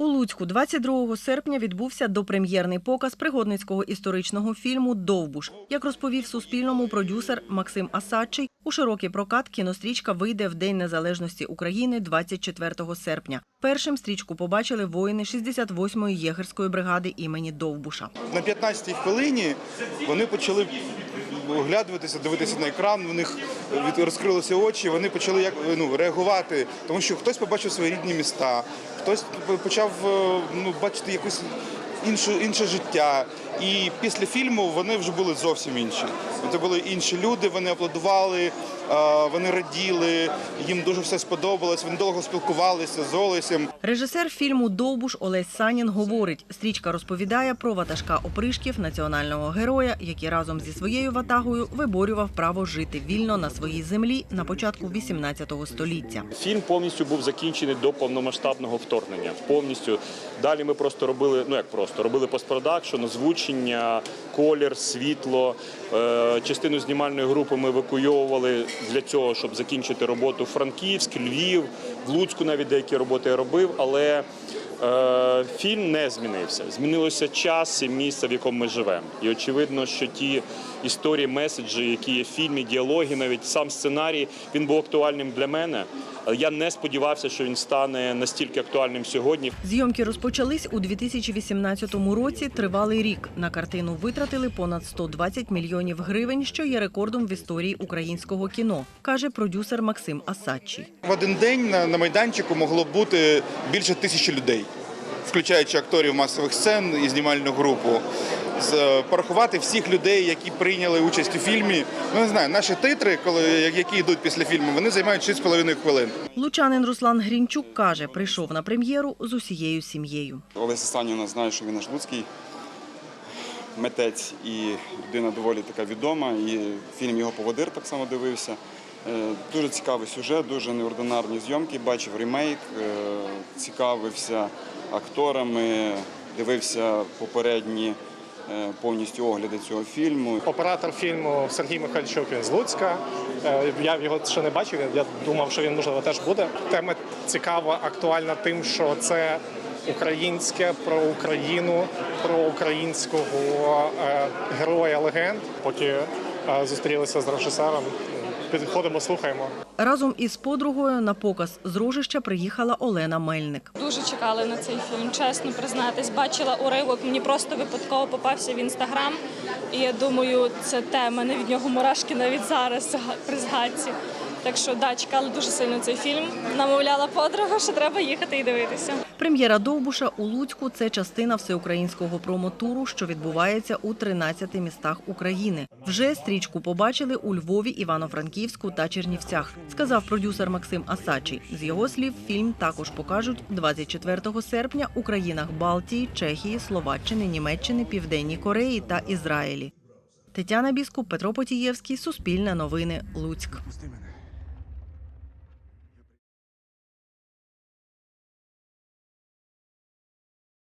У Луцьку 22 серпня відбувся допрем'єрний показ пригодницького історичного фільму Довбуш. Як розповів Суспільному продюсер Максим Асадчий, у широкий прокат кінострічка вийде в День Незалежності України 24 серпня. Першим стрічку побачили воїни 68-ї єгерської бригади імені Довбуша. На 15-й хвилині вони почали оглядуватися, дивитися на екран. У них розкрилися очі. Вони почали як ну реагувати, тому що хтось побачив свої рідні міста, хтось почав е, ну бачити якусь іншу інше життя. І після фільму вони вже були зовсім інші. Це були інші люди. Вони аплодували, вони раділи. Їм дуже все сподобалось. Вони довго спілкувалися з Олесем. Режисер фільму Довбуш Олесь Санін говорить, стрічка розповідає про ватажка опришків національного героя, який разом зі своєю ватагою виборював право жити вільно на своїй землі на початку 18 століття. Фільм повністю був закінчений до повномасштабного вторгнення. Повністю далі ми просто робили, ну як просто робили постпродакшн, озвучення, колір, світло. Е, Частину знімальної групи ми евакуйовували для цього, щоб закінчити роботу Франківськ, Львів, в Луцьку навіть деякі роботи я робив, але фільм не змінився. Змінилося час і місце, в якому ми живемо. І очевидно, що ті історії, меседжі, які є в фільмі, діалоги, навіть сам сценарій, він був актуальним для мене. Але я не сподівався, що він стане настільки актуальним сьогодні. Зйомки розпочались у 2018 році. Тривалий рік. На картину витратили понад 120 мільйонів гривень, що є рекордом в історії українського кіно, каже продюсер Максим Асадчий. В один день на, на майданчику могло бути більше тисячі людей, включаючи акторів масових сцен і знімальну групу. Е, порахувати всіх людей, які прийняли участь у фільмі. Ну не знаю, наші титри, коли які йдуть після фільму, вони займають 6,5 хвилин. Лучанин Руслан Грінчук каже, прийшов на прем'єру з усією сім'єю. Олеся Саніна знає, що він наш луцький митець і людина доволі така відома. І фільм його поводир так само дивився. Е, Дуже цікавий сюжет, дуже неординарні зйомки. Бачив ремейк, е, цікавився акторами, дивився попередні е, повністю огляди цього фільму. Оператор фільму Сергій Михальчук він з Луцька. Е, Я його ще не бачив. Я думав, що він можливо теж буде. Тема цікава, актуальна тим, що це українське про Україну, про українського е, героя легенд. Поки зустрілися з режисером, підходимо, слухаємо. Разом із подругою на показ з Рожища приїхала Олена Мельник. Дуже чекали на цей фільм, чесно признатись. Бачила уривок, мені просто випадково попався в інстаграм. І я думаю, це те, мене від нього мурашки навіть зараз при згадці. Так що да, чекали дуже сильно цей фільм. Намовляла подруга, що треба їхати і дивитися. Прем'єра Довбуша у Луцьку це частина всеукраїнського промотуру, що відбувається у 13 містах України. Вже стрічку побачили у Львові, Івано-Франківську та Чернівцях, сказав продюсер Максим Асачий. З його слів, фільм також покажуть 24 серпня у країнах Балтії, Чехії, Словаччини, Німеччини, Південній Кореї та Ізраїлі. Тетяна Біскуп, Петро Потієвський, Суспільне новини, Луцьк.